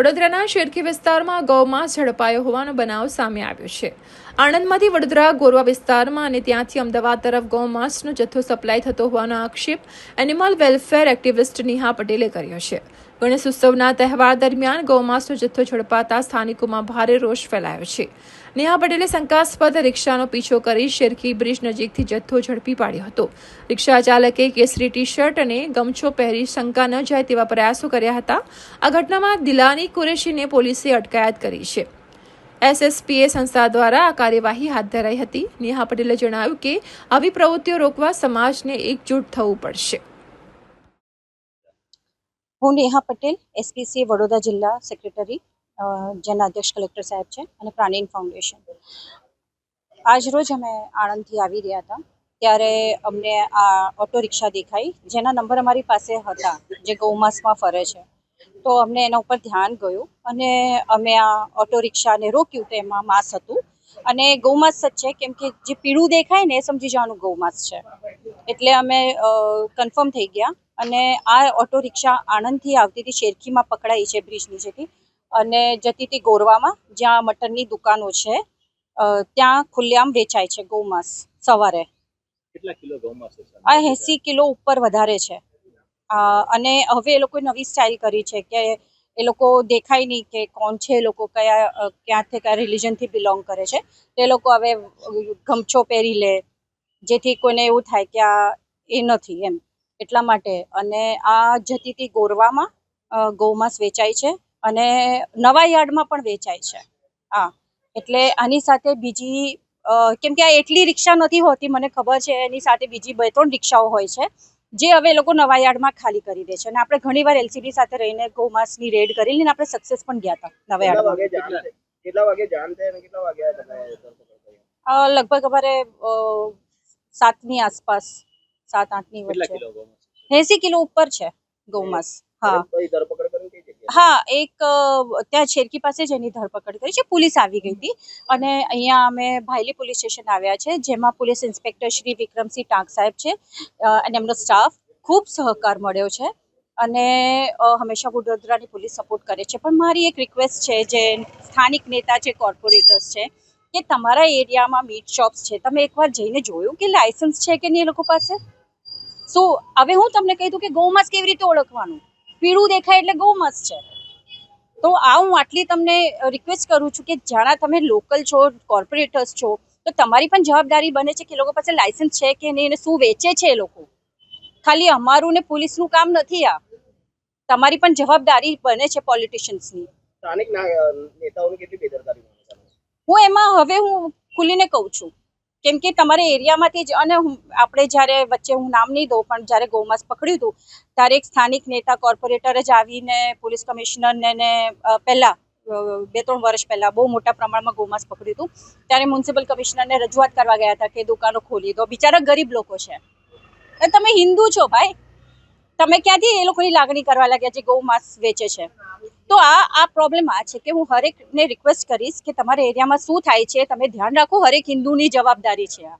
વડોદરાના શેરખી વિસ્તારમાં ગૌમાંસ ઝડપાયો હોવાનો બનાવ સામે આવ્યો છે. આણંદમાંથી વડોદરા, ગોરવા વિસ્તારમાં અને ત્યાંથી અમદાવાદ તરફ ગૌમાંસનો જથ્થો સપ્લાય થતો હોવાનો આક્ષેપ એનિમલ વેલફેર એક્ટિવિસ્ટ નિહા પટેલે કર્યો છે. ગણેશ ઉત્સવના તહેવાર દરમિયાન ગૌમાંસનો જથ્થો ઝડપાતા સ્થાનિકોમાં ભારે રોષ ફેલાયો છે. નેહા પટેલે શંકાસ્પદ રિક્ષાનો પીછો કરી શેરખી બ્રિજ નજીકથી જથ્થો ઝડપી પાડ્યો હતો. રિક્ષા ચાલકે કેસરી ટી શર્ટ અને ગમછો પહેરી શંકા ન જાય તેવા પ્રયાસો કર્યા હતા. આ ઘટનામાં દિલાની કુરેશીને પોલીસે અટકાયત કરી છે. એસએસપીએ સંસ્થા દ્વારા આ કાર્યવાહી હાથ ધરાઈ હતી. નેહા પટેલે જણાવ્યું કે, આવી પ્રવૃત્તિઓ રોકવા સમાજને એકજૂટ થવું પડશે. હું નેહા પટેલ એસપીસી વડોદરા જિલ્લા સેક્રેટરી જેના અધ્યક્ષ કલેક્ટર સાહેબ છે અને પ્રાણીન ફાઉન્ડેશન આજ રોજ અમે આણંદથી આવી રહ્યા હતા. ત્યારે અમને આ ઓટો રિક્ષા દેખાઈ. જેના નંબર અમારી પાસે હતા, જે ગૌમાસમાં ફરે છે. તો અમને એના ઉપર ધ્યાન ગયું અને અમે આ ઓટો રિક્ષાને રોક્યું તો એમાં માંસ હતું. અને ગૌમાંસ જ છે, કેમ કે જે પીળું દેખાય ને એ સમજી જવાનું ગૌમાંસ છે. એટલે અમે કન્ફર્મ થઈ ગયા. અને આ ઓટો રિક્ષા આણંદથી આવતી હતી શેરખીમાં પકડાઈ છે બ્રિજ નીચેથી અને જતી હતી ગોરવામાં જ્યાં મટનની દુકાનો છે. ત્યાં ખુલ્લેઆમ વેચાય છે ગૌમાંસ સવારે. કેટલા કિલો ગૌમાંસ આ એંસી કિલો ઉપર વધારે છે. અને હવે એ લોકોએ નવી સ્ટાઇલ કરી છે કે એ લોકો દેખાય નહીં કે કોણ છે એ લોકો કયા ક્યાંથી કયા રિલિજનથી બિલોંગ કરે છે. તે લોકો હવે ગમછો પહેરી લે જેથી કોઈને એવું થાય કે આ એ નથી એમ. એટલા માટે. અને આ જતી હતી ગોરવામાં ગૌમાંસ વેચાય છે અને નવા યાર્ડમાં પણ વેચાય છે. હા એટલે આની સાથે બીજી કેમ કે આ એટલી રિક્ષા નથી હોતી મને ખબર છે એની સાથે બીજી બે ત્રણ રિક્ષાઓ હોય છે જે હવે લોકો નવા યાર્ડમાં ખાલી કરી દે છે. અને આપણે ઘણીવાર એલસીબી સાથે રહીને ગૌમાંસની રેડ કરી લઈને આપણે સક્સેસ પણ ગયા હતા નવા યાર્ડમાં? કેટલા વાગે જાણ અને કેટલા વાગે લગભગ અમારે સાતની આસપાસ. સાત આઠની ની વચ્ચે એસી કિલો ઉપર છે ગૌમાંસ હા? હા એક ત્યાં છેરકી પાસે જ એની ધરપકડ કરી છે. પોલીસ આવી ગઈ હતી. અને અહીંયા અમે ભાયલી પોલીસ સ્ટેશન આવ્યા છે જેમાં પોલીસ ઇન્સ્પેક્ટર શ્રી વિક્રમસિંહ ટાંક સાહેબ છે. અને એમનો સ્ટાફ ખૂબ સહકાર મળ્યો છે. અને હંમેશા વડોદરાની પોલીસ સપોર્ટ કરે છે. પણ મારી એક રિક્વેસ્ટ છે જે સ્થાનિક નેતા છે કોર્પોરેટર્સ છે કે તમારા એરિયામાં મીટ શોપ્સ છે. તમે એકવાર જઈને જોયું કે લાયસન્સ છે કે નહીં એ લોકો પાસે? સો હવે હું તમને કહી દઉં કે ગૌમાંસ કેવી રીતે ઓળખવાનું? પીળું દેખાય એટલે ગૌમાંસ છે. તો આ હું આટલી તમને રિક્વેસ્ટ કરું છું કે જાણા તમે લોકલ છો કોર્પોરેટર્સ છો તો તમારી પણ જવાબદારી બને છે કે લોકો પાસે લાયસન્સ છે કે નહીં અને શું વેચે છે એ લોકો. ખાલી અમારું ને પોલીસનું કામ નથી આ. તમારી પણ જવાબદારી બને છે પોલિટિશિયન્સની સ્થાનિક નેતાઓની કેટલી બેદરકારી હું એમાં હવે હું ખુલીને કહું છું. કેમ કે તમારા એરિયામાંથી જ, અને આપણે જ્યારે વચ્ચે હું નામ નહીં દઉં, પણ જ્યારે ગૌમાંસ પકડ્યું હતું, ત્યારે એક સ્થાનિક નેતા કોર્પોરેટર જ આવીને, પોલીસ કમિશનરને ને પહેલાં બે ત્રણ વર્ષ પહેલા, બહુ મોટા પ્રમાણમાં ગૌમાંસ પકડ્યું હતું, ત્યારે મ્યુનિસિપલ કમિશનરને રજૂઆત કરવા ગયા હતા કે દુકાનો ખોલી દો. બિચારા ગરીબ લોકો છે. અને તમે હિન્દુ છો ભાઈ. તમે ક્યાંથી એ લોકોની લાગણી કરવા લાગ્યા છે ગૌમાંસ વેચે છે? તો આ આ પ્રોબ્લેમ આ છે કે હું હરેકને રિક્વેસ્ટ કરીશ કે તમારા એરિયામાં શું થાય છે? તમે ધ્યાન રાખો, હરેક હિન્દુની જવાબદારી છે આ.